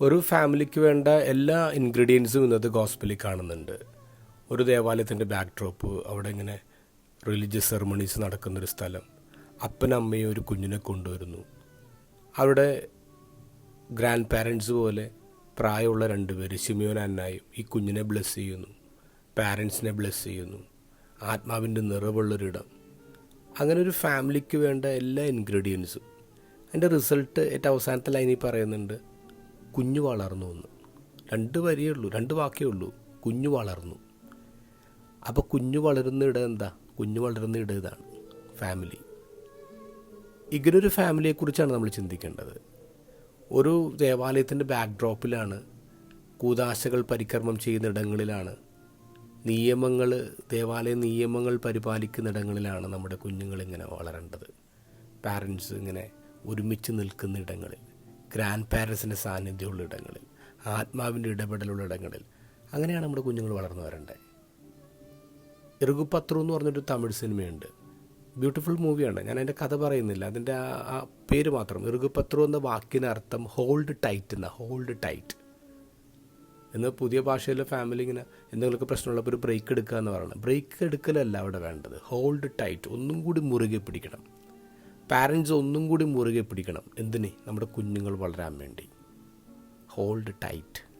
ഒരു ഫാമിലിക്ക് വേണ്ട എല്ലാ ഇൻഗ്രീഡിയൻസും ഇന്നത്തെ ഗോസ്പലിൽ കാണുന്നുണ്ട്. ഒരു ദേവാലയത്തിന്റെ ബാക്ക് ഡ്രോപ്പ് അവിടെ ഇങ്ങനെ റിലീജിയസ് സെറമണീസ് നടക്കുന്നൊരു സ്ഥലം. അപ്പനും അമ്മയും ഒരു കുഞ്ഞിനെ കൊണ്ടുവരുന്നു. അവിടെ ഗ്രാൻഡ് പാരൻസ് പോലെ പ്രായമുള്ള രണ്ടുപേർ ശിമിയോൻ അന്നായും ഈ കുഞ്ഞിനെ ബ്ലെസ് ചെയ്യുന്നു. പാരൻസിനെ ബ്ലെസ് ചെയ്യുന്നു. ആത്മാവിന്റെ നിറവുള്ളൊരിടം. അങ്ങനെ ഒരു ഫാമിലിക്ക് വേണ്ട എല്ലാ ഇൻഗ്രീഡിയൻസും അതിന്റെ റിസൾട്ട് ഏറ്റവും അവസാനത്തെ ലൈനിൽ പറയുന്നുണ്ട്. കുഞ്ഞു വളർന്നു എന്ന്. രണ്ട് വരിയേ ഉള്ളൂ രണ്ട് വാക്കേ ഉള്ളൂ. കുഞ്ഞു വളർന്നു. അപ്പോൾ കുഞ്ഞു വളരുന്ന ഇടം എന്താ? കുഞ്ഞു വളരുന്ന ഇടം ഇതാണ് ഫാമിലി ഇങ്ങനൊരു ഫാമിലിയെക്കുറിച്ചാണ് നമ്മൾ ചിന്തിക്കേണ്ടത്. ഒരു ദേവാലയത്തിന്റെ ബാക്ക്ഡ്രോപ്പിലാണ് കൂതാശകൾ പരിക്രമം ചെയ്യുന്ന ഇടങ്ങളിലാണ് നിയമങ്ങൾ ദേവാലയ നിയമങ്ങൾ പരിപാലിക്കുന്ന ഇടങ്ങളിലാണ് നമ്മുടെ കുഞ്ഞുങ്ങൾ ഇങ്ങനെ വളരേണ്ടത്. പാരൻസ് ഇങ്ങനെ ഒരുമിച്ച് നിൽക്കുന്ന ഇടങ്ങളിൽ. ഗ്രാൻഡ് പാരൻസിന്റെ സാന്നിധ്യമുള്ള ഇടങ്ങളിൽ ആത്മാവിന്റെ ഇടപെടലുള്ള ഇടങ്ങളിൽ. അങ്ങനെയാണ് നമ്മുടെ കുഞ്ഞുങ്ങൾ വളർന്നു വരേണ്ടത് ഇറുകുപത്രു എന്ന് പറഞ്ഞൊരു തമിഴ് സിനിമയുണ്ട്. ബ്യൂട്ടിഫുൾ മൂവിയാണ്. ഞാൻ അതിന്റെ കഥ പറയുന്നില്ല. അതിന്റെ ആ പേര് മാത്രം. ഇറുകുപത്രു എന്ന വാക്കിന് അർത്ഥം ഹോൾഡ് ടൈറ്റ് എന്ന. ഹോൾഡ് ടൈറ്റ് എന്ന് പുതിയ ഭാഷയിലെ ഫാമിലി ഇങ്ങനെ എന്തെങ്കിലുമൊക്കെ പ്രശ്നമുള്ളപ്പോൾ ഒരു ബ്രേക്ക് എടുക്കുക എന്ന് പറയുന്നത്. ബ്രേക്ക് എടുക്കലല്ല അവിടെ വേണ്ടത്. ഹോൾഡ് ടൈറ്റ് ഒന്നും കൂടി മുറുകെ പിടിക്കണം. പാരൻസ് ഒന്നും കൂടി മുറുകെ പിടിക്കണം. എന്തിന്? നമ്മുടെ കുഞ്ഞുങ്ങൾ വളരാൻ വേണ്ടി. Hold tight